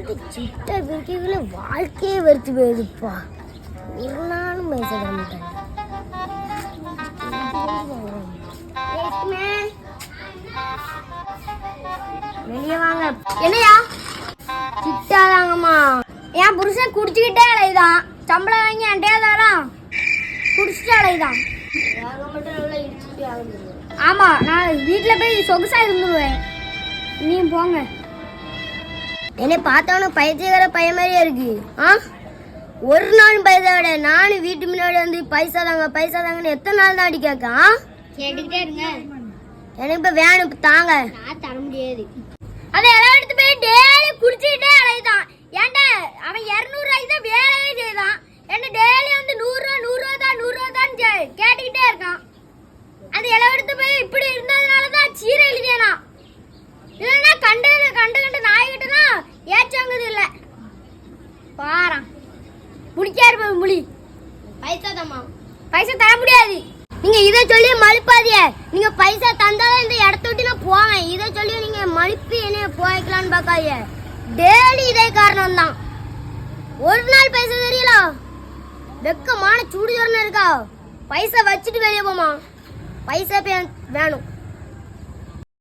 சொல்லிட்டு சிட்டை வாழ்க்கையே வெறுத்து போயிருப்பா ஒரு நாளும் பேச மாட்டேன். வெளியே வாங்க. என்னையா? சிட்டாதாங்கம்மா என் புருஷன் குடிச்சுக்கிட்டே அலையுதான். சம்பளம் வாங்கி என்கிட்டே தரான் குடிச்சிட்டு அலையுதான். ஆமா நான் வீட்டில் போய் சொகுசா இருந்துருவேன். நீ போங்க. என்னை பார்த்தவனு பைத்தியக்கார பையன் மாதிரியே இருக்கு. ஆ? ஒரு நாள் பைசா விட நானும் வீட்டு முன்னாடி வந்து பைசா தாங்க பைசா தாங்கன்னு எத்தனை நாள் தான் அடி கேட்க ஆ? கேட்டுக்கிட்டே இருங்க. எனக்கு இப்ப வேணும் இப்ப தாங்க. நான் தர முடியாது. அதை எல்லாம் எடுத்து போய் டெய்லி குடிச்சுக்கிட்டே அலைதான் ஏன்டா அவன் இரநூறுவாய்க்கு தான் வேலையே செய்தான். என்ன டெய்லி வந்து நூறுரூவா நூறுரூவா தான் நூறுரூவா தான் கேட்டுக்கிட்டே இருக்கான். அந்த இலை எடுத்து போய் இப்படி இருந்ததுனால தான் சீரை பாறான். முடிக்காரு பாரு முடி. பைசா தம்மா பைசா தர முடியாது. நீங்க இதை சொல்லி மழுப்பாதிய நீங்க பைசா தந்தாதான் இந்த இடத்த விட்டு நான் போவேன். இதை சொல்லி நீங்க மழுப்பி என்ன போய்க்கலாம்னு பார்க்காதீங்க. டெய்லி இதே காரணம் தான் ஒரு நாள் பைசா தெரியல? வெக்கமான சூடு ஜோரணும் இருக்கா? பைசா வச்சுட்டு வெளியே போமா பைசா வேணும்.